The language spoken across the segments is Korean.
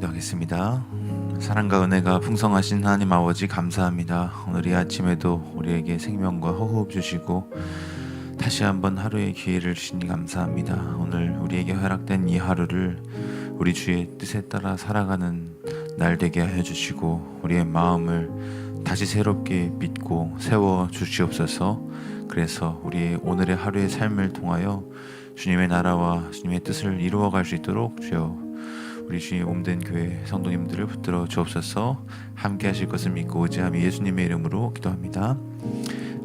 기도하겠습니다. 사랑과 은혜가 풍성하신 하나님 아버지 감사합니다. 오늘 이 아침에도 우리에게 생명과 호흡 주시고 다시 한번 하루의 기회를 주시니 감사합니다. 오늘 우리에게 허락된 이 하루를 우리 주의 뜻에 따라 살아가는 날 되게 하여 주시고 우리의 마음을 다시 새롭게 믿고 세워 주시옵소서. 그래서 우리의 오늘의 하루의 삶을 통하여 주님의 나라와 주님의 뜻을 이루어 갈 수 있도록 주여 우리 주의 몸된 교회 성도님들을 붙들어 주옵소서 함께 하실 것을 믿고 의지하며 예수님의 이름으로 기도합니다.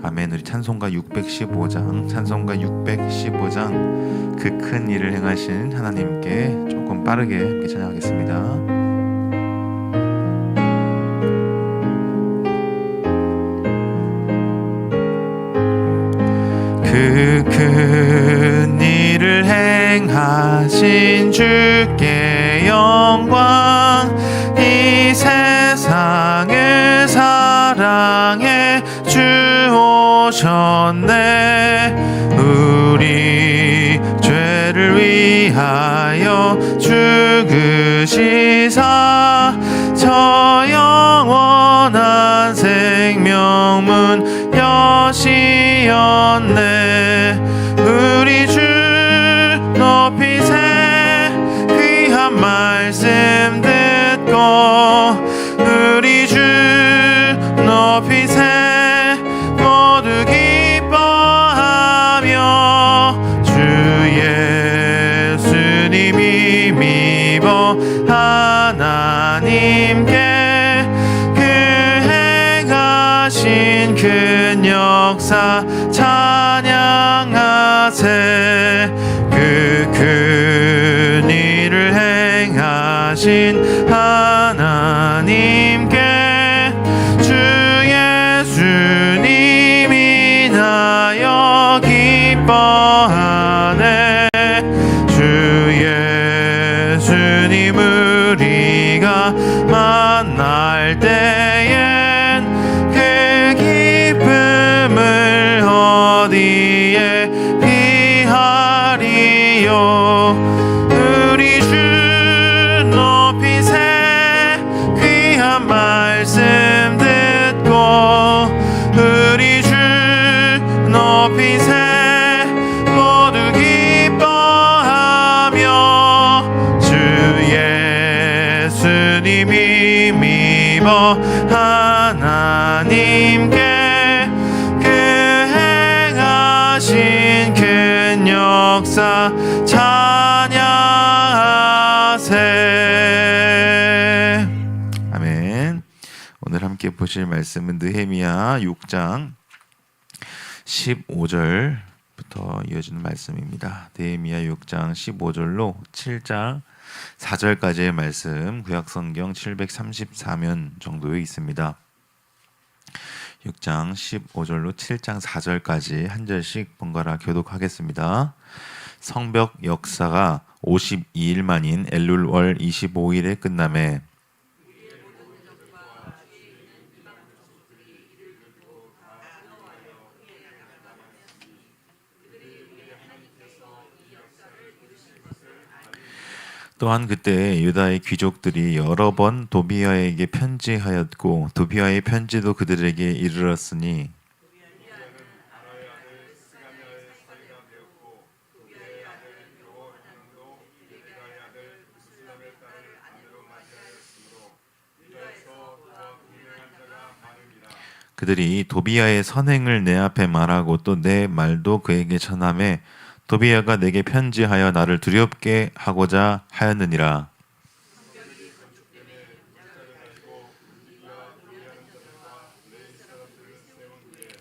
아멘. 우리 찬송가 615장, 찬송가 615장 그 큰 일을 행하신 하나님께 조금 빠르게 함께 찬양하겠습니다. 그 큰 일을 행하신 주께 영광 이 세상을 사랑해 주오셨네. 우리 죄를 위하여 죽으시 역사. 찬 미워 하나님께 그 행하신 큰 역사 찬양하세 아멘 오늘 함께 보실 말씀은 느헤미야 6장 15절부터 이어지는 말씀입니다. 느헤미야 6장 15절로 7장 4절까지의 말씀 구약 성경 734면 정도에 있습니다. 6장 15절로 7장 4절까지 한 절씩 번갈아 교독하겠습니다. 성벽 역사가 52일 만인 엘룰월 25일에 끝남에 또한 그때 유다의 귀족들이 여러 번 도비아에게 편지하였고 도비아의 편지도 그들에게 이르렀으니 그들이 도비아의 선행을 내 앞에 말하고 또 내 말도 그에게 전함에 도비아가 내게 편지하여 나를 두렵게 하고자 하였느니라.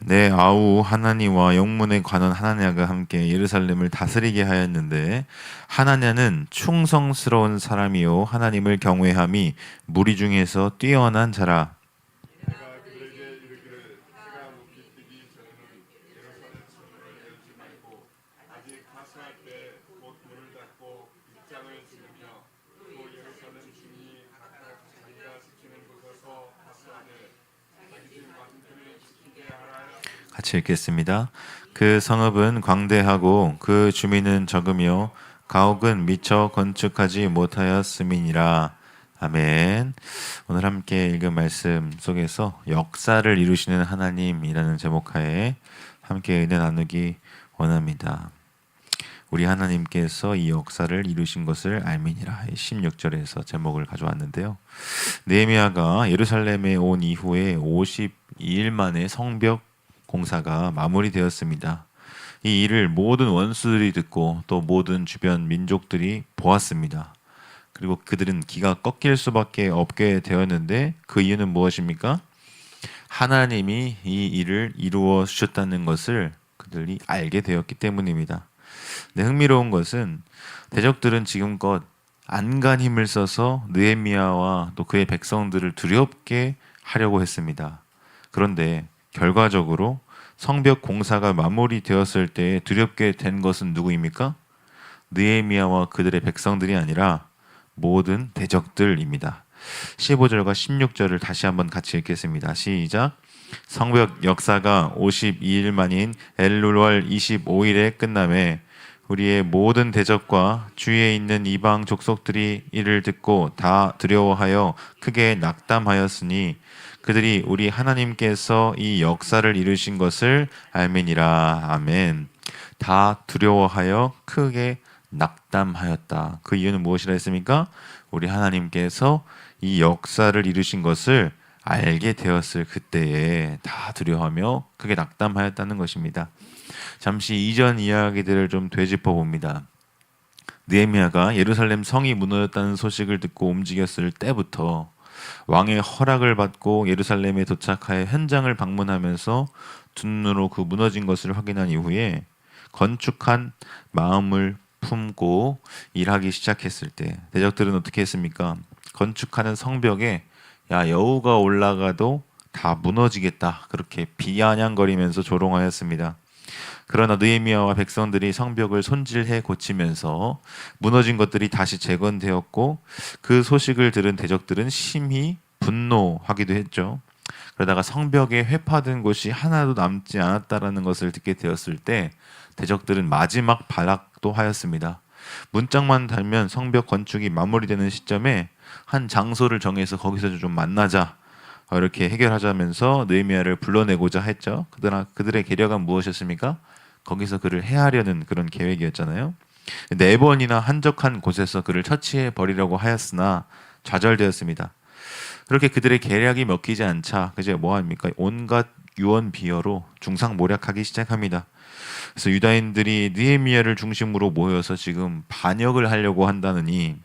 내 아우 하나니와 영문에 관한 하나냐가 함께 예루살렘을 다스리게 하였는데 하나냐는 충성스러운 사람이요 하나님을 경외함이 무리 중에서 뛰어난 자라 읽겠습니다. 그 성읍은 광대하고 그 주민은 적으며 가옥은 미처 건축하지 못하였음이니라. 아멘. 오늘 함께 읽은 말씀 속에서 역사를 이루시는 하나님이라는 제목하에 함께 은혜 나누기 원합니다. 우리 하나님께서 이 역사를 이루신 것을 알미니라 16절에서 제목을 가져왔는데요. 느헤미야가 예루살렘에 온 이후에 52일 만에 성벽 공사가 마무리되었습니다. 이 일을 모든 원수들이 듣고 또 모든 주변 민족들이 보았습니다. 그리고 그들은 기가 꺾일 수밖에 없게 되었는데 그 이유는 무엇입니까? 하나님이 이 일을 이루어 주셨다는 것을 그들이 알게 되었기 때문입니다. 네, 흥미로운 것은 대적들은 지금껏 안간 힘을 써서 느헤미야와 또 그의 백성들을 두렵게 하려고 했습니다. 그런데 결과적으로 성벽 공사가 마무리되었을 때 두렵게 된 것은 누구입니까? 느헤미야와 그들의 백성들이 아니라 모든 대적들입니다. 15절과 16절을 다시 한번 같이 읽겠습니다. 시작. 성벽 역사가 52일 만인 엘룰월 25일에 끝남에 우리의 모든 대적과 주위에 있는 이방 족속들이 이를 듣고 다 두려워하여 크게 낙담하였으니 그들이 우리 하나님께서 이 역사를 이루신 것을 알면이라 아멘. 다 두려워하여 크게 낙담하였다. 그 이유는 무엇이라 했습니까? 우리 하나님께서 이 역사를 이루신 것을 알게 되었을 그때에 다 두려워하며 크게 낙담하였다는 것입니다. 잠시 이전 이야기들을 좀 되짚어 봅니다. 느헤미야가 예루살렘 성이 무너졌다는 소식을 듣고 움직였을 때부터 왕의 허락을 받고 예루살렘에 도착하여 현장을 방문하면서 두 눈으로 그 무너진 것을 확인한 이후에 건축한 마음을 품고 일하기 시작했을 때 대적들은 어떻게 했습니까? 건축하는 성벽에 야 여우가 올라가도 다 무너지겠다 그렇게 비아냥거리면서 조롱하였습니다. 그러나 느헤미야와 백성들이 성벽을 손질해 고치면서 무너진 것들이 다시 재건되었고 그 소식을 들은 대적들은 심히 분노하기도 했죠. 그러다가 성벽에 회파된 곳이 하나도 남지 않았다라는 것을 듣게 되었을 때 대적들은 마지막 발악도 하였습니다. 문짝만 달면 성벽 건축이 마무리되는 시점에 한 장소를 정해서 거기서 좀 만나자 어, 이렇게 해결하자면서 느헤미야를 불러내고자 했죠. 그러나 그들의 계략은 무엇이었습니까? 거기서 그를 해하려는 그런 계획이었잖아요. 네 번이나 한적한 곳에서 그를 처치해 버리려고 하였으나 좌절되었습니다. 그렇게 그들의 계략이 먹히지 않자 그제 뭐 합니까? 온갖 유언 비어로 중상모략하기 시작합니다. 그래서 유다인들이 느헤미야를 중심으로 모여서 지금 반역을 하려고 한다느니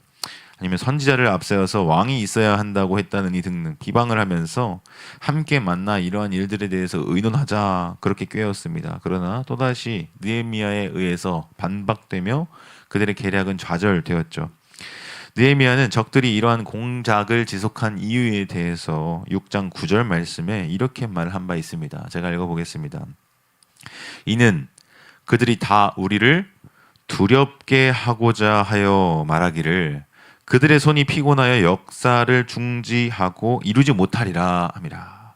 아니면 선지자를 앞세워서 왕이 있어야 한다고 했다느니 등등 비방을 하면서 함께 만나 이러한 일들에 대해서 의논하자 그렇게 꾀었습니다. 그러나 또다시 느헤미야에 의해서 반박되며 그들의 계략은 좌절되었죠. 느헤미야는 적들이 이러한 공작을 지속한 이유에 대해서 6장 9절 말씀에 이렇게 말한 바 있습니다. 제가 읽어보겠습니다. 이는 그들이 다 우리를 두렵게 하고자 하여 말하기를 그들의 손이 피곤하여 역사를 중지하고 이루지 못하리라 함이라.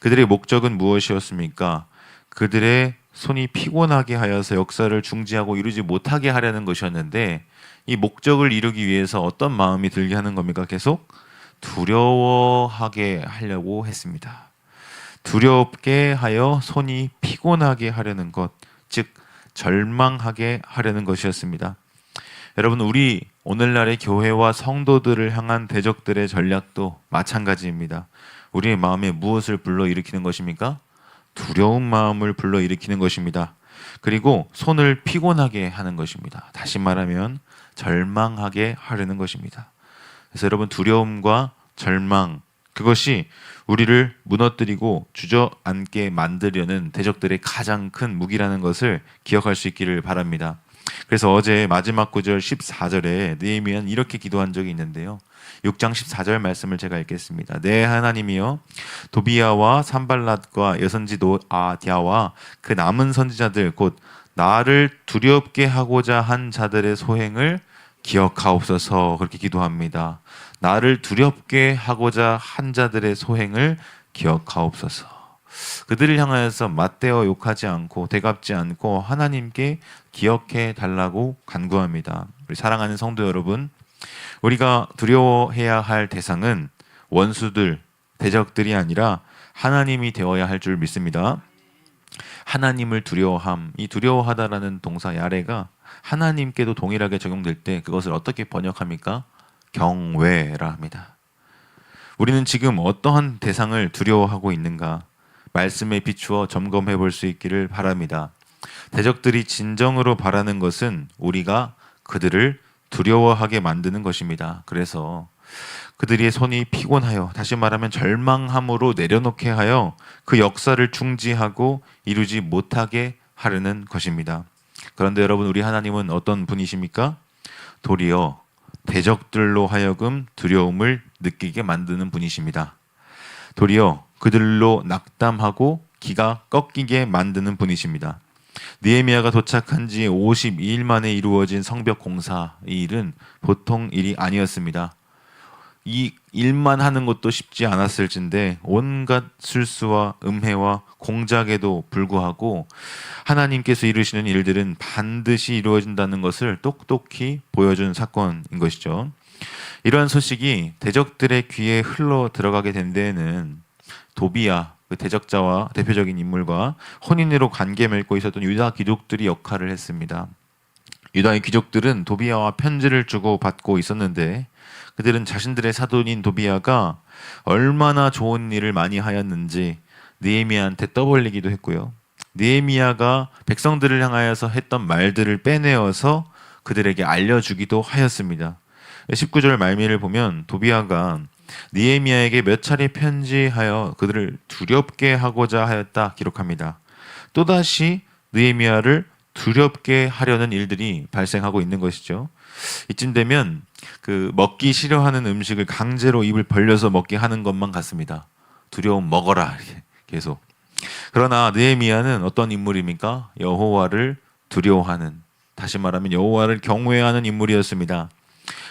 그들의 목적은 무엇이었습니까? 그들의 손이 피곤하게 하여서 역사를 중지하고 이루지 못하게 하려는 것이었는데 이 목적을 이루기 위해서 어떤 마음이 들게 하는 겁니까? 계속 두려워하게 하려고 했습니다. 두렵게 하여 손이 피곤하게 하려는 것, 즉 절망하게 하려는 것이었습니다. 여러분 우리 오늘날의 교회와 성도들을 향한 대적들의 전략도 마찬가지입니다. 우리의 마음에 무엇을 불러일으키는 것입니까? 두려운 마음을 불러일으키는 것입니다. 그리고 손을 피곤하게 하는 것입니다. 다시 말하면 절망하게 하려는 것입니다. 그래서 여러분 두려움과 절망 그것이 우리를 무너뜨리고 주저앉게 만들려는 대적들의 가장 큰 무기라는 것을 기억할 수 있기를 바랍니다. 그래서 어제 마지막 구절 14절에 느헤미야는 이렇게 기도한 적이 있는데요. 6장 14절 말씀을 제가 읽겠습니다. 내 네, 하나님이여 도비야와 산발랏과 여선지 노아디아와 그 남은 선지자들 곧 나를 두렵게 하고자 한 자들의 소행을 기억하옵소서 그렇게 기도합니다. 나를 두렵게 하고자 한 자들의 소행을 기억하옵소서. 그들을 향하여서 맞대어 욕하지 않고 대갚지 않고 하나님께 기억해 달라고 간구합니다. 우리 사랑하는 성도 여러분, 우리가 두려워해야 할 대상은 원수들, 대적들이 아니라 하나님이 되어야 할 줄 믿습니다. 하나님을 두려워함, 이 두려워하다라는 동사 야레가 하나님께도 동일하게 적용될 때 그것을 어떻게 번역합니까? 경외라 합니다. 우리는 지금 어떠한 대상을 두려워하고 있는가? 말씀에 비추어 점검해 볼 수 있기를 바랍니다. 대적들이 진정으로 바라는 것은 우리가 그들을 두려워하게 만드는 것입니다. 그래서 그들의 손이 피곤하여 다시 말하면 절망함으로 내려놓게 하여 그 역사를 중지하고 이루지 못하게 하려는 것입니다. 그런데 여러분 우리 하나님은 어떤 분이십니까? 도리어 대적들로 하여금 두려움을 느끼게 만드는 분이십니다. 도리어 그들로 낙담하고 기가 꺾이게 만드는 분이십니다. 느헤미야가 도착한 지 52일 만에 이루어진 성벽 공사 이 일은 보통 일이 아니었습니다. 이 일만 하는 것도 쉽지 않았을진데 온갖 술수와 음해와 공작에도 불구하고 하나님께서 이루시는 일들은 반드시 이루어진다는 것을 똑똑히 보여준 사건인 것이죠. 이러한 소식이 대적들의 귀에 흘러 들어가게 된 데에는 도비야 그 대적자와 대표적인 인물과 혼인으로 관계 맺고 있었던 유다 귀족들이 역할을 했습니다. 유다의 귀족들은 도비야와 편지를 주고 받고 있었는데 그들은 자신들의 사돈인 도비야가 얼마나 좋은 일을 많이 하였는지 느헤미야한테 떠벌리기도 했고요. 느헤미야가 백성들을 향하여서 했던 말들을 빼내어서 그들에게 알려주기도 하였습니다. 19절 말미를 보면 도비야가 니에미야에게 몇 차례 편지하여 그들을 두렵게 하고자 하였다 기록합니다. 또다시 느헤미야를 두렵게 하려는 일들이 발생하고 있는 것이죠. 이쯤 되면 그 먹기 싫어하는 음식을 강제로 입을 벌려서 먹게 하는 것만 같습니다. 두려움 먹어라 계속. 그러나 느헤미야는 어떤 인물입니까? 여호와를 두려워하는 다시 말하면 여호와를 경외하는 인물이었습니다.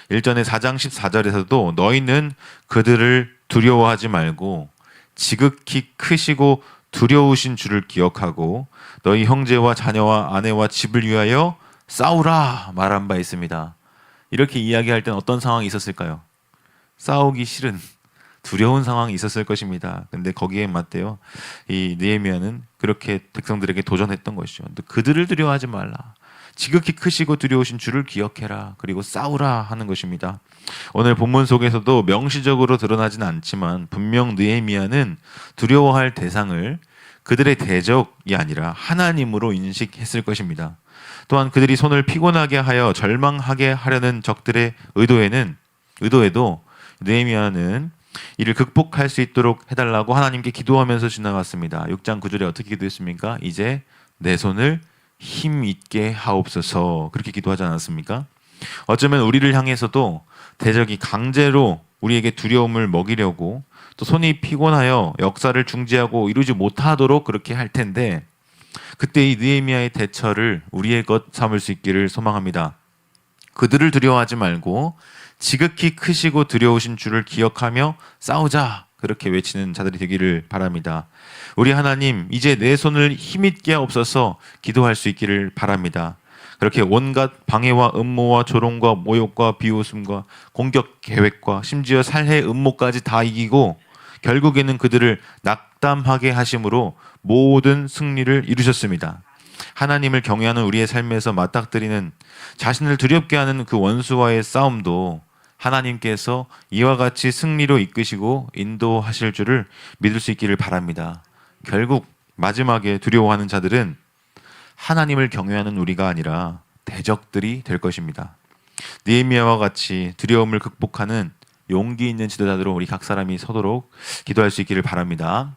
일전에 4장 14절에서도 너희는 그들을 두려워하지 말고 지극히 크시고 두려우신 주를 기억하고 너희 형제와 자녀와 아내와 집을 위하여 싸우라 말한 바 있습니다. 이렇게 이야기할 땐 어떤 상황이 있었을까요? 싸우기 싫은 두려운 상황이 있었을 것입니다. 근데 거기에 맞대요. 이 느헤미야는 그렇게 백성들에게 도전했던 것이죠. 그들을 두려워하지 말라. 지극히 크시고 두려우신 주를 기억해라. 그리고 싸우라 하는 것입니다. 오늘 본문 속에서도 명시적으로 드러나진 않지만 분명 느헤미야는 두려워할 대상을 그들의 대적이 아니라 하나님으로 인식했을 것입니다. 또한 그들이 손을 피곤하게 하여 절망하게 하려는 적들의 의도에는 의도에도 느헤미야는 이를 극복할 수 있도록 해달라고 하나님께 기도하면서 지나갔습니다. 6장 9절에 어떻게 기도했습니까? 이제 내 손을 힘 있게 하옵소서 그렇게 기도하지 않았습니까? 어쩌면 우리를 향해서도 대적이 강제로 우리에게 두려움을 먹이려고 또 손이 피곤하여 역사를 중지하고 이루지 못하도록 그렇게 할 텐데 그때 이 느헤미야의 대처를 우리의 것 삼을 수 있기를 소망합니다. 그들을 두려워하지 말고 지극히 크시고 두려우신 주를 기억하며 싸우자 그렇게 외치는 자들이 되기를 바랍니다. 우리 하나님 이제 내 손을 힘있게 없어서 기도할 수 있기를 바랍니다. 그렇게 온갖 방해와 음모와 조롱과 모욕과 비웃음과 공격 계획과 심지어 살해 음모까지 다 이기고 결국에는 그들을 낙담하게 하심으로 모든 승리를 이루셨습니다. 하나님을 경외하는 우리의 삶에서 맞닥뜨리는 자신을 두렵게 하는 그 원수와의 싸움도 하나님께서 이와 같이 승리로 이끄시고 인도하실 줄을 믿을 수 있기를 바랍니다. 결국 마지막에 두려워하는 자들은 하나님을 경외하는 우리가 아니라 대적들이 될 것입니다. 느헤미야와 같이 두려움을 극복하는 용기 있는 지도자들로 우리 각 사람이 서도록 기도할 수 있기를 바랍니다.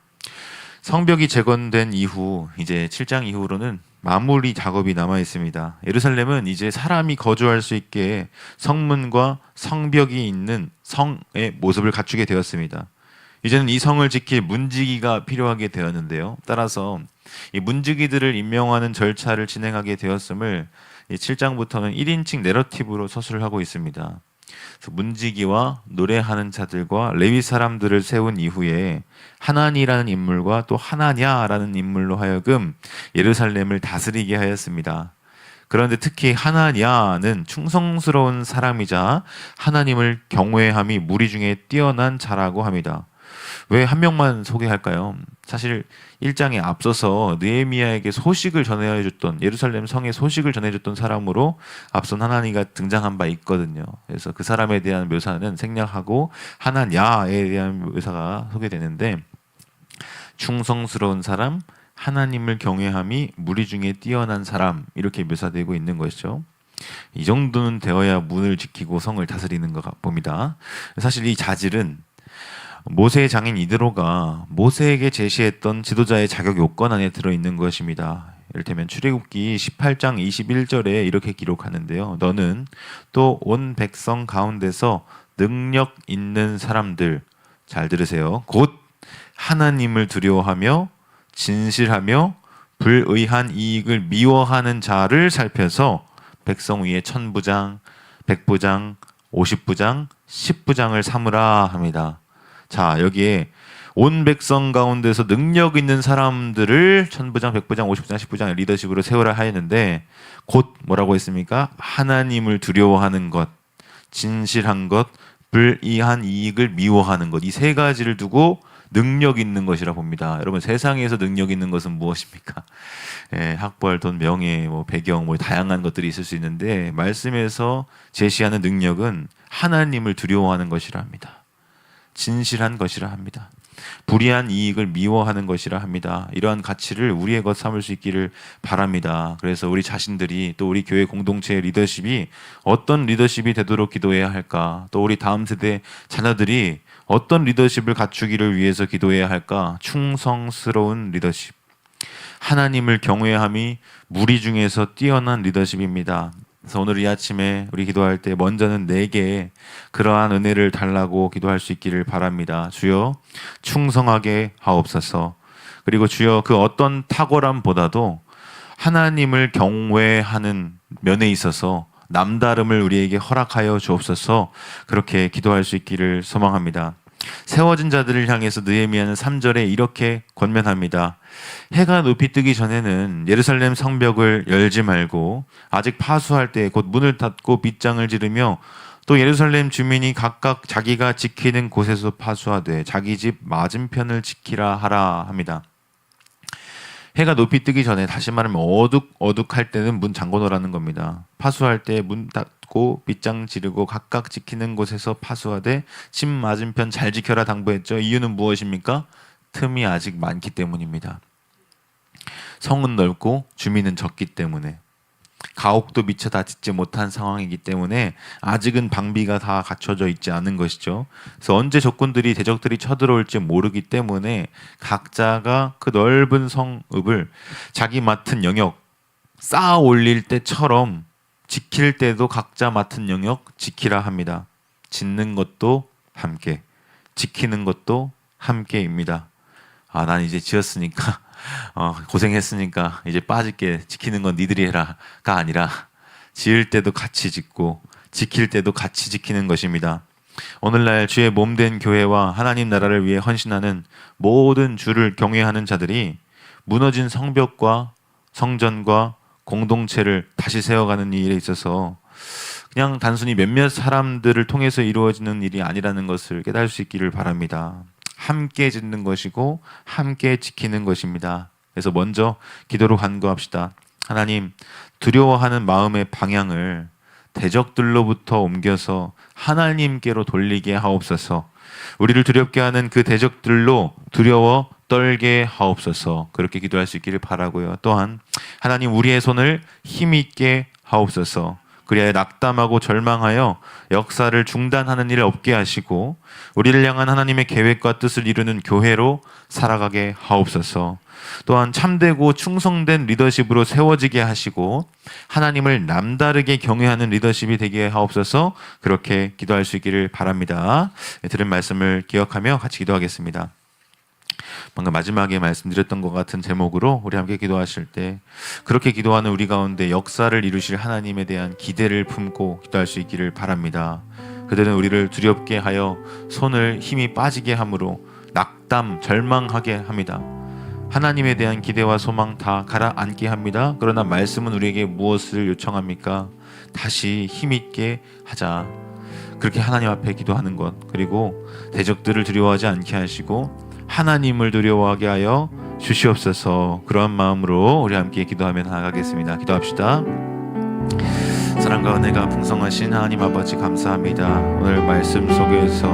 성벽이 재건된 이후 이제 7장 이후로는 마무리 작업이 남아 있습니다. 예루살렘은 이제 사람이 거주할 수 있게 성문과 성벽이 있는 성의 모습을 갖추게 되었습니다. 이제는 이 성을 지킬 문지기가 필요하게 되었는데요. 따라서 이 문지기들을 임명하는 절차를 진행하게 되었음을 7장부터는 1인칭 내러티브로 서술을 하고 있습니다. 문지기와 노래하는 자들과 레위 사람들을 세운 이후에 하나니라는 인물과 또 하나냐라는 인물로 하여금 예루살렘을 다스리게 하였습니다. 그런데 특히 하나냐는 충성스러운 사람이자 하나님을 경외함이 무리 중에 뛰어난 자라고 합니다. 왜 한 명만 소개할까요? 사실 1장에 앞서서 느헤미야에게 소식을 전해 줬던 예루살렘 성의 소식을 전해 줬던 사람으로 앞선 하나니가 등장한 바 있거든요. 그래서 그 사람에 대한 묘사는 생략하고 하나냐에 대한 묘사가 소개되는데 충성스러운 사람, 하나님을 경외함이 무리 중에 뛰어난 사람 이렇게 묘사되고 있는 것이죠. 이 정도는 되어야 문을 지키고 성을 다스리는 것 봅니다. 사실 이 자질은 모세의 장인 이드로가 모세에게 제시했던 지도자의 자격 요건 안에 들어 있는 것입니다. 이를테면 출애굽기 18장 21절에 이렇게 기록하는데요. 너는 또 온 백성 가운데서 능력 있는 사람들 잘 들으세요. 곧 하나님을 두려워하며 진실하며 불의한 이익을 미워하는 자를 살펴서 백성 위에 천부장, 백부장, 오십부장, 십부장을 삼으라 합니다. 자, 여기에 온 백성 가운데서 능력 있는 사람들을 천부장, 백부장, 오십부장, 십부장 리더십으로 세우라 하였는데 곧 뭐라고 했습니까? 하나님을 두려워하는 것, 진실한 것, 불이한 이익을 미워하는 것. 이 세 가지를 두고 능력 있는 것이라 봅니다. 여러분 세상에서 능력 있는 것은 무엇입니까? 예, 학벌, 돈, 명예, 뭐 배경, 뭐 다양한 것들이 있을 수 있는데 말씀에서 제시하는 능력은 하나님을 두려워하는 것이라 합니다. 진실한 것이라 합니다. 불이한 이익을 미워하는 것이라 합니다. 이러한 가치를 우리의 것 삼을 수 있기를 바랍니다. 그래서 우리 자신들이 또 우리 교회 공동체의 리더십이 어떤 리더십이 되도록 기도해야 할까? 또 우리 다음 세대 자녀들이 어떤 리더십을 갖추기를 위해서 기도해야 할까? 충성스러운 리더십. 하나님을 경외함이 무리 중에서 뛰어난 리더십입니다. 그래서 오늘 이 아침에 우리 기도할 때 먼저는 내게 그러한 은혜를 달라고 기도할 수 있기를 바랍니다. 주여 충성하게 하옵소서. 그리고 주여 그 어떤 탁월함보다도 하나님을 경외하는 면에 있어서 남다름을 우리에게 허락하여 주옵소서 그렇게 기도할 수 있기를 소망합니다. 세워진 자들을 향해서 느헤미야는 3절에 이렇게 권면합니다. 해가 높이 뜨기 전에는 예루살렘 성벽을 열지 말고 아직 파수할 때 곧 문을 닫고 빗장을 지르며 또 예루살렘 주민이 각각 자기가 지키는 곳에서 파수하되 자기 집 맞은편을 지키라 하라 합니다. 해가 높이 뜨기 전에 다시 말하면 어둑 어둑할 때는 문 잠궈 놓으라는 겁니다. 파수할 때 문 닫 고 빗장 지르고 각각 지키는 곳에서 파수하되 집 맞은편 잘 지켜라 당부했죠. 이유는 무엇입니까? 틈이 아직 많기 때문입니다. 성은 넓고 주민은 적기 때문에 가옥도 미처 다 짓지 못한 상황이기 때문에 아직은 방비가 다 갖춰져 있지 않은 것이죠. 그래서 언제 적군들이 대적들이 쳐들어올지 모르기 때문에 각자가 그 넓은 성읍을 자기 맡은 영역 쌓아 올릴 때처럼 지킬 때도 각자 맡은 영역 지키라 합니다. 짓는 것도 함께, 지키는 것도 함께입니다. 아, 난 이제 지었으니까 어, 고생했으니까 이제 빠질게 지키는 건 니들이 해라가 아니라 지을 때도 같이 짓고 지킬 때도 같이 지키는 것입니다. 오늘날 주의 몸된 교회와 하나님 나라를 위해 헌신하는 모든 주를 경외하는 자들이 무너진 성벽과 성전과 공동체를 다시 세워가는 일에 있어서 그냥 단순히 몇몇 사람들을 통해서 이루어지는 일이 아니라는 것을 깨달을 수 있기를 바랍니다. 함께 짓는 것이고 함께 지키는 것입니다. 그래서 먼저 기도로 간구합시다. 하나님, 두려워하는 마음의 방향을 대적들로부터 옮겨서 하나님께로 돌리게 하옵소서. 우리를 두렵게 하는 그 대적들로 두려워 떨게 하옵소서. 그렇게 기도할 수 있기를 바라고요. 또한 하나님 우리의 손을 힘있게 하옵소서. 그리하여 낙담하고 절망하여 역사를 중단하는 일을 없게 하시고 우리를 향한 하나님의 계획과 뜻을 이루는 교회로 살아가게 하옵소서. 또한 참되고 충성된 리더십으로 세워지게 하시고 하나님을 남다르게 경외하는 리더십이 되게 하옵소서. 그렇게 기도할 수 있기를 바랍니다. 네, 들은 말씀을 기억하며 같이 기도하겠습니다. 방금 마지막에 말씀드렸던 것 같은 제목으로 우리 함께 기도하실 때 그렇게 기도하는 우리 가운데 역사를 이루실 하나님에 대한 기대를 품고 기도할 수 있기를 바랍니다. 그들은 우리를 두렵게 하여 손을 힘이 빠지게 함으로 낙담, 절망하게 합니다. 하나님에 대한 기대와 소망 다 가라앉게 합니다. 그러나 말씀은 우리에게 무엇을 요청합니까? 다시 힘있게 하자. 그렇게 하나님 앞에 기도하는 것 그리고 대적들을 두려워하지 않게 하시고 하나님을 두려워하게 하여 주시옵소서. 그러한 마음으로 우리 함께 기도하며 나아가겠습니다. 기도합시다. 사랑과 은혜가 풍성하신 하나님 아버지 감사합니다. 오늘 말씀 속에서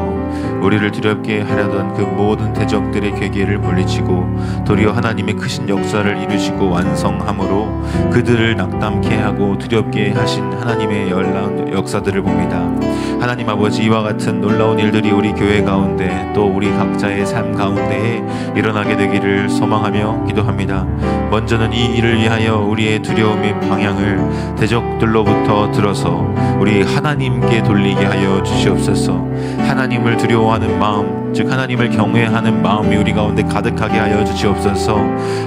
우리를 두렵게 하려던 그 모든 대적들의 괴계를 물리치고 도리어 하나님의 크신 역사를 이루시고 완성함으로 그들을 낙담케 하고 두렵게 하신 하나님의 열라운 역사들을 봅니다 하나님 아버지 이와 같은 놀라운 일들이 우리 교회 가운데 또 우리 각자의 삶 가운데에 일어나게 되기를 소망하며 기도합니다. 먼저는 이 일을 위하여 우리의 두려움의 방향을 대적들로부터 들어서 우리 하나님께 돌리게 하여 주시옵소서. 하나님을 두려워하는 마음, 즉 하나님을 경외하는 마음이 우리 가운데 가득하게 하여 주시옵소서.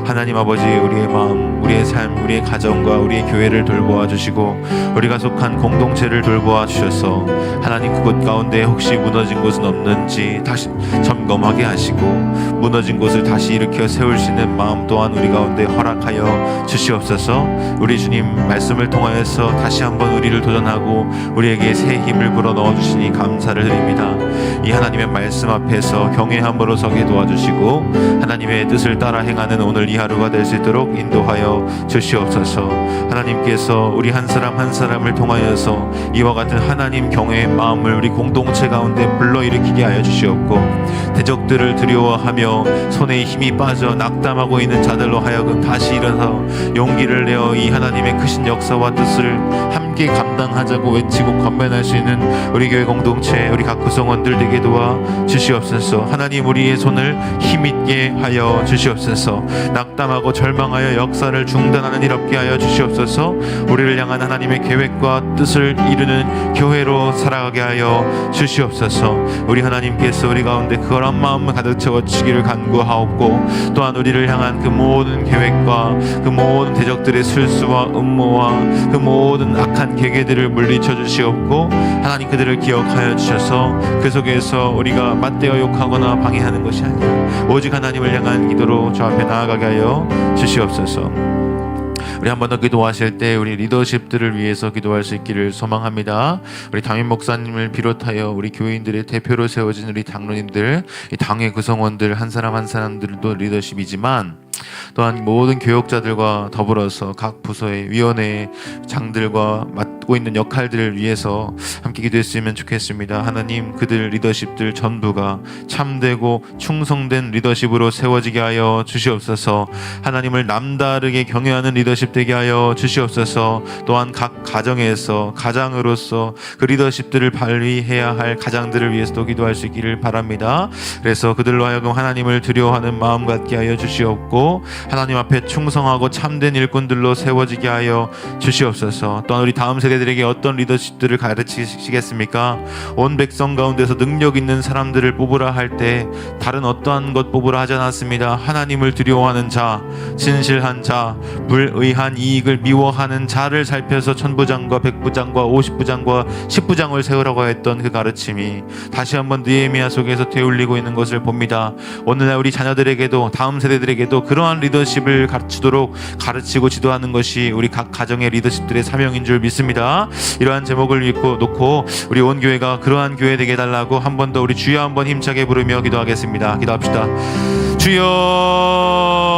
하나님 아버지 우리의 마음, 우리의 삶, 우리의 가정과 우리의 교회를 돌보아 주시고 우리가 속한 공동체를 돌보아 주셔서 하나님 그곳 가운데 혹시 무너진 곳은 없는지 다시 점검하게 하시고 무너진 곳을 다시 일으켜 세울 수 있는 마음 또한 우리 가운데 허락하여 주시옵소서. 우리 주님 말씀을 통하여서 다시 한번 우리를 도전하고 우리에게 새 힘을 불어 넣어 주시니 감사를 드립니다. 이 하나님의 말씀 앞에 서 경외함으로 서게 도와주시고 하나님의 뜻을 따라 행하는 오늘 이 하루가 될 수 있도록 인도하여 주시옵소서. 하나님께서 우리 한 사람 한 사람을 통하여서 이와 같은 하나님 경외의 마음을 우리 공동체 가운데 불러일으키게 하여 주시옵고 대적들을 두려워하며 손에 힘이 빠져 낙담하고 있는 자들로 하여금 다시 일어서 용기를 내어 이 하나님의 크신 역사와 뜻을 함께 감당하자고 외치고 건면할 수 있는 우리 교회 공동체 우리 각 구성원들 되게 도와 주시옵소서. 하나님 우리의 손을 힘있게 하여 주시옵소서. 낙담하고 절망하여 역사를 중단하는 일 없게 하여 주시옵소서. 우리를 향한 하나님의 계획과 뜻을 이루는 교회로 살아가게 하여 주시옵소서. 우리 하나님께서 우리 가운데 그런 마음을 가득 채워주시기를 간구하옵고 또한 우리를 향한 그 모든 계획과 그 모든 대적들의 술수와 음모와 그 모든 악한 계계들을 물리쳐 주시옵고 하나님 그들을 기억하여 주셔서 그 속에서 우리가 맞대어 욕하거나 방해하는 것이 아니라 오직 하나님을 향한 기도로 저 앞에 나아가게 하여 주시옵소서. 우리 한 번 더 기도하실 때 우리 리더십들을 위해서 기도할 수 있기를 소망합니다. 우리 담임 목사님을 비롯하여 우리 교인들의 대표로 세워진 우리 장로님들, 이 당의 구성원들 한 사람 한 사람들도 리더십이지만 또한 모든 교역자들과 더불어서 각 부서의 위원회 장들과 맡고 있는 역할들을 위해서 함께 기도했으면 좋겠습니다. 하나님 그들 리더십들 전부가 참되고 충성된 리더십으로 세워지게 하여 주시옵소서. 하나님을 남다르게 경외하는 리더십 되게 하여 주시옵소서. 또한 각 가정에서 가장으로서 그 리더십들을 발휘해야 할 가장들을 위해서도 기도할 수 있기를 바랍니다. 그래서 그들로 하여금 하나님을 두려워하는 마음 갖게 하여 주시옵고 하나님 앞에 충성하고 참된 일꾼들로 세워지게 하여 주시옵소서. 또한 우리 다음 세대들에게 어떤 리더십들을 가르치시겠습니까? 온 백성 가운데서 능력 있는 사람들을 뽑으라 할 때 다른 어떠한 것 뽑으라 하지 않았습니다. 하나님을 두려워하는 자, 진실한 자, 불의한 이익을 미워하는 자를 살펴서 천부장과 백부장과 오십부장과 십부장을 세우라고 했던 그 가르침이 다시 한번 느헤미야 속에서 되울리고 있는 것을 봅니다. 오늘날 우리 자녀들에게도 다음 세대들에게도 그 러한 리더십을 갖추도록 가르치고 지도하는 것이 우리 각 가정의 리더십들의 사명인 줄 믿습니다. 이러한 제목을 믿고 놓고 우리 온 교회가 그러한 교회 되게 해달라고 한 번 더 우리 주여 한 번 힘차게 부르며 기도하겠습니다. 기도합시다. 주여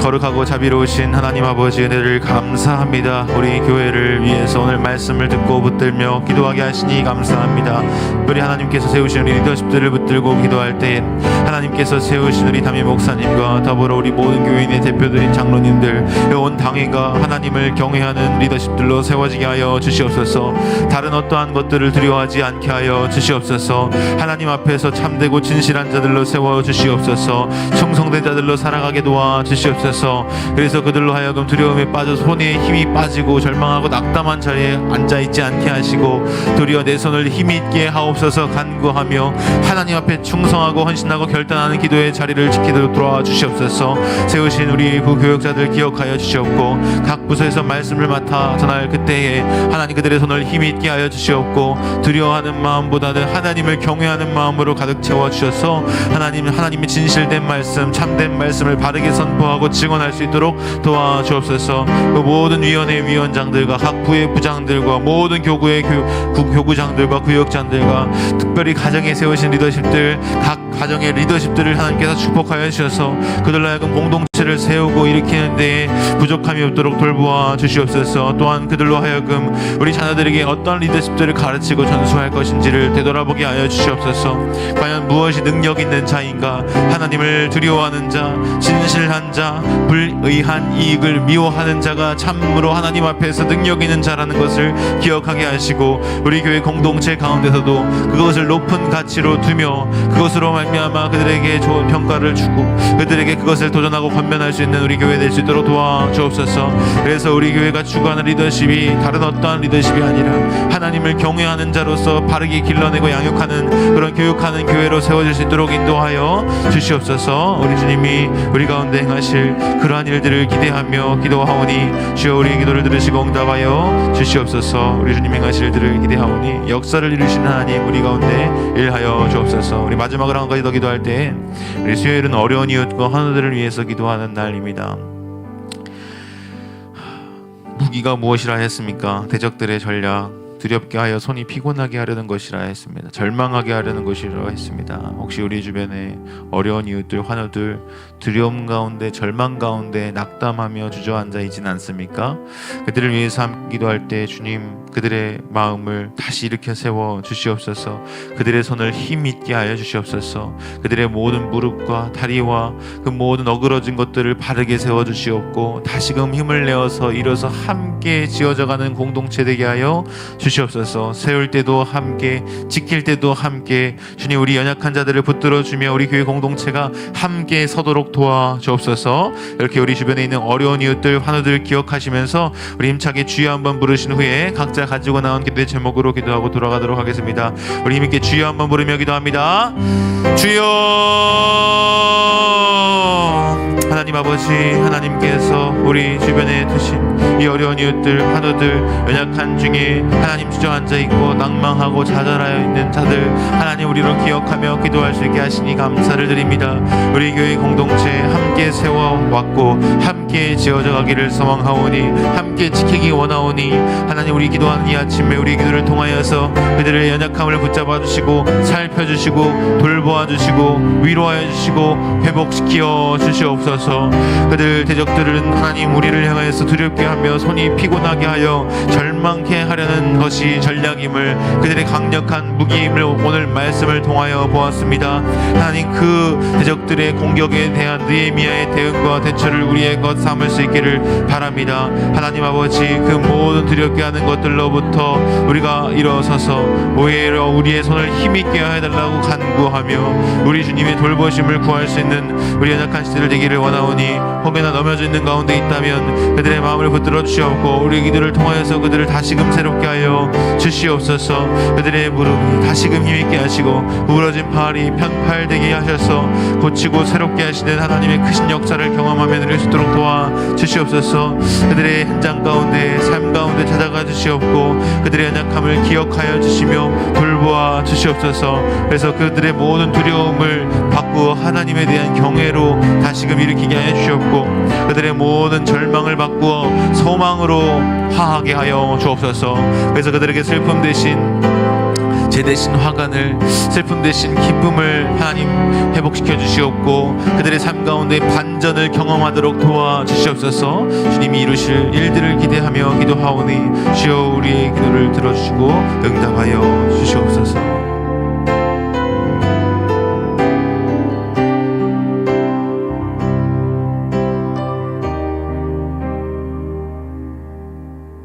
거룩하고 자비로우신 하나님 아버지 은혜를 감사합니다. 우리 교회를 위해서 오늘 말씀을 듣고 붙들며 기도하게 하시니 감사합니다. 우리 하나님께서 세우신 우리 리더십들을 붙들고 기도할 때 하나님께서 세우신 우리 담임 목사님과 더불어 우리 모든 교인의 대표들인 장로님들 온 당회가 하나님을 경외하는 리더십들로 세워지게 하여 주시옵소서. 다른 어떠한 것들을 두려워하지 않게 하여 주시옵소서. 하나님 앞에서 참되고 진실한 자들로 세워 주시옵소서. 충성된 자들로 살아가게 도와 주시옵소서. 주시옵소서. 그래서 그들로 하여금 두려움에 빠져 손에 힘이 빠지고 절망하고 낙담한 자리에 앉아 있지 않게 하시고 도리어 내 손을 힘이 있게 하옵소서 간구하며 하나님 앞에 충성하고 헌신하고 결단하는 기도의 자리를 지키도록 돌아와 주시옵소서. 세우신 우리 부교역자들 기억하여 주시옵고 각 부서에서 말씀을 맡아 전할 그때에 하나님 그들의 손을 힘이 있게 하여 주시옵고 두려워하는 마음보다는 하나님을 경외하는 마음으로 가득 채워 주셔서 하나님 하나님의 진실된 말씀 참된 말씀을 바르게 선포하고 증언할 수 있도록 도와 주옵소서. 그 모든 위원회 위원장들과 각 부의 부장들과 모든 교구의 교, 구, 교구장들과 구역장들과 특별히 가정에 세우신 리더십들 각 가정의 리더십들을 하나님께서 축복하여 주셔서 그들로 하여금 공동체를 세우고 일으키는 데에 부족함이 없도록 돌보아 주시옵소서. 또한 그들로 하여금 우리 자녀들에게 어떤 리더십들을 가르치고 전수할 것인지를 되돌아보게 하여 주시옵소서. 과연 무엇이 능력 있는 자인가? 하나님을 두려워하는 자 진실한 자 불의한 이익을 미워하는 자가 참으로 하나님 앞에서 능력 있는 자라는 것을 기억하게 하시고 우리 교회 공동체 가운데서도 그것을 높은 가치로 두며 그것으로 말미암아 그들에게 좋은 평가를 주고 그들에게 그것을 도전하고 권면할 수 있는 우리 교회 될 수 있도록 도와주옵소서. 그래서 우리 교회가 추구하는 리더십이 다른 어떠한 리더십이 아니라 하나님을 경외하는 자로서 바르게 길러내고 양육하는 그런 교육하는 교회로 세워질 수 있도록 인도하여 주시옵소서. 우리 주님이 우리 가운데 행하 실 그러한 일들을 기대하며 기도하오니 주여 우리의 기도를 들으시고 응답하여 주시옵소서. 우리 주님 행하실 일들을 기대하오니 역사를 이루시는 하나님 우리 가운데 일하여 주옵소서. 우리 마지막으로 한 가지 더 기도할 때 우리 수요일은 어려운 이웃과 환우들을 위해서 기도하는 날입니다. 무기가 무엇이라 했습니까? 대적들의 전략 두렵게 하여 손이 피곤하게 하려는 것이라 했습니다. 절망하게 하려는 것이라 했습니다. 혹시 우리 주변에 어려운 이웃들, 환우들 두려움 가운데 절망 가운데 낙담하며 주저앉아 있진 않습니까? 그들을 위해서 기도할 때 주님 그들의 마음을 다시 일으켜 세워 주시옵소서. 그들의 손을 힘 있게 하여 주시옵소서. 그들의 모든 무릎과 다리와 그 모든 어그러진 것들을 바르게 세워 주시옵고 다시금 힘을 내어서 일어서 함께 지어져가는 공동체 되게 하여 주시 옵소서. 세울 때도 함께 지킬 때도 함께 주님 우리 연약한 자들을 붙들어 주며 우리 교회 공동체가 함께 서도록 도와 주옵소서. 이렇게 우리 주변에 있는 어려운 이웃들 환우들 기억하시면서 우리 힘차게 주여 한번 부르신 후에 각자 가지고 나온 기도의 제목으로 기도하고 돌아가도록 하겠습니다. 우리 힘있게 주여 한번 부르며 기도합니다. 주여 하나님 아버지 하나님께서 우리 주변에 두신 이 어려운 이웃들 환우들 연약한 중에 하나님 주저앉아 있고 낭망하고 좌절하여 있는 자들 하나님 우리로 기억하며 기도할 수 있게 하시니 감사를 드립니다. 우리 교회 공동체 함께 세워왔고 함께 지어져 가기를 소망하오니 함께 지키기 원하오니 하나님 우리 기도하는 이 아침에 우리 기도를 통하여서 그들의 연약함을 붙잡아 주시고 살펴 주시고 돌보아 주시고 위로하여 주시고 회복시켜 주시옵소서. 그들 대적들은 하나님 우리를 향하여서 두렵게 하며 손이 피곤하게 하여 절망케 하려는 것이 전략임을 그들의 강력한 무기임을 오늘 말씀을 통하여 보았습니다. 하나님 그 대적들의 공격에 대한 느헤미야의 대응과 대처를 우리의 것 삼을 수 있기를 바랍니다. 하나님 아버지 그 모든 두렵게 하는 것들로부터 우리가 일어서서 오히려 우리의 손을 힘있게 해달라고 간구하며 우리 주님의 돌보심을 구할 수 있는 우리 연약한 시대를 되기를 원하오니 혹여나 넘어져 있는 가운데 있다면 그들의 마음을 붙들어 주시옵고 우리 기도를 통하여서 그들을 다시금 새롭게 하여 주시옵소서. 그들의 무릎이 다시금 힘있게 하시고 부러진 팔이 편팔되게 하셔서 고치고 새롭게 하시는 하나님의 크신 역사를 경험하며 누릴 수 있도록 도와 주시옵소서. 그들의 현장 가운데 삶 가운데 찾아가 주시옵고 그들의 연약함을 기억하여 주시며 돌보아 주시옵소서. 그래서 그들의 모든 두려움을 바꾸어 하나님에 대한 경외로 다시금 일으키게 하여 주시옵고 그들의 모든 절망을 바꾸어 소망으로 화하게 하여 주옵소서. 그래서 그들에게 슬픔 대신 제 대신 화관을 슬픔 대신 기쁨을 하나님 회복시켜 주시옵고 그들의 삶 가운데 반전을 경험하도록 도와 주시옵소서. 주님이 이루실 일들을 기대하며 기도하오니 주여 우리의 기도를 들어주시고 응답하여 주시옵소서